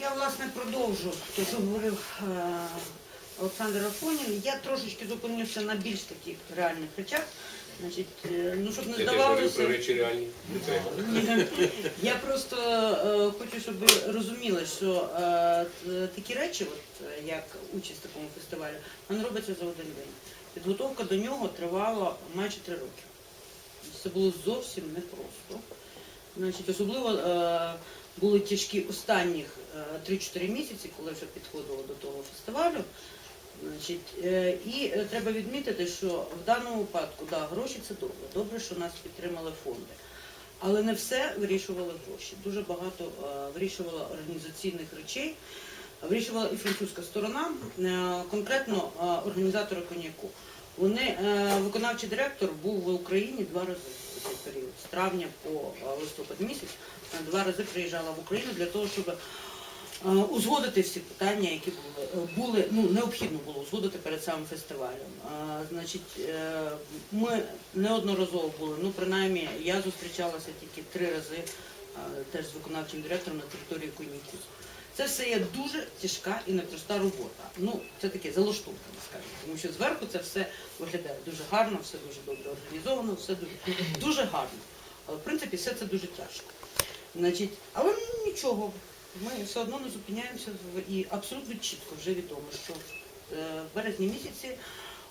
я власне продовжу те, що говорив е, Олександр Афонін. Я трошечки зупинюся на більш таких реальних речах. Значить, е, ну щоб не Я теж говорю про здавалося. речі реальні. Не треба. Я просто е, хочу, щоб ви розуміли, що е, т- такі речі, от, е, як участь в такому фестивалі, вони робляться за один день. Підготовка до нього тривала майже три роки. Це було зовсім непросто. Значить, особливо е, були тяжкі останніх е, 3-4 місяці, коли вже підходило до того фестивалю. Значить, е, і е, треба відмітити, що в даному випадку да, гроші це добре. Добре, що нас підтримали фонди. Але не все вирішували гроші. Дуже багато е, вирішувала організаційних речей. Вирішувала і французька сторона, е, конкретно е, організатори коньяку. Вони, е, виконавчий директор був в Україні два рази період, з травня по е, листопад місяць, е, два рази приїжджала в Україну для того, щоб е, узгодити всі питання, які були, були ну, необхідно було узгодити перед самим фестивалем. Значить, ми неодноразово були, ну принаймні я зустрічалася тільки три рази теж з виконавчим директором на території коньяків. Це все є дуже тяжка і непроста робота. Ну, це таке залаштунками, скажімо, тому що зверху це все виглядає дуже гарно, все дуже добре організовано, все дуже, дуже гарно. Але в принципі все це дуже тяжко. Значить, але ну, нічого, ми все одно не зупиняємося і абсолютно чітко вже відомо, що е, в березні місяці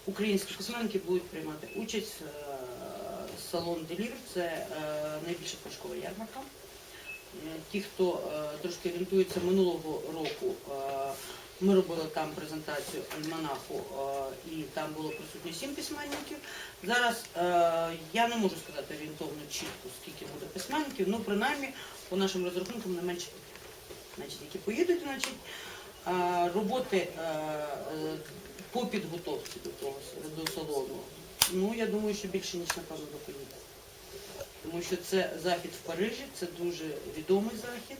українські письменники будуть приймати участь е, салон Делір, це е, найбільша книжкова ярмарка. Е, Ті, хто е, трошки орієнтується минулого року, е, ми робили там презентацію альманаху, і там було присутні сім письменників. Зараз я не можу сказати орієнтовно чітко, скільки буде письменників, ну принаймні по нашим розрахункам не менше. Значить, які поїдуть, значить, роботи по підготовці до того до салону. Ну я думаю, що більше ніж напевно до поїде тому що це захід в Парижі, це дуже відомий захід,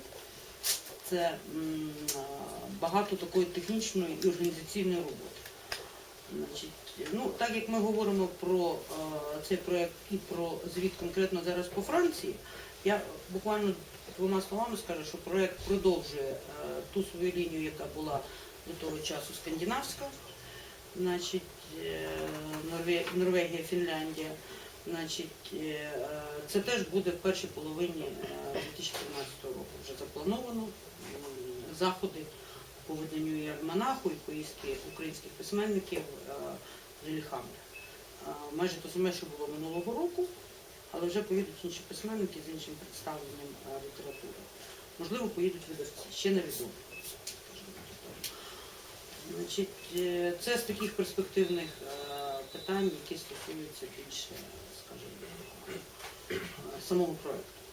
це багато такої технічної і організаційної роботи. Значить, ну, так як ми говоримо про цей проєкт і про звіт конкретно зараз по Франції, я буквально двома словами скажу, що проєкт продовжує ту свою лінію, яка була до того часу скандинавська, значить, е, Норвегія, Фінляндія. Значить, е, е, це теж буде в першій половині е, 2013 року. Вже заплановано заходи по виданню і і поїздки українських письменників е, з Ліліхами. Е, Майже те саме, що було минулого року, але вже поїдуть інші письменники з іншим представленням е, літератури. Можливо, поїдуть видавці, ще невідомо. Значить, е, це з таких перспективних е, питань, які стосуються більше, скажімо, самого проекту.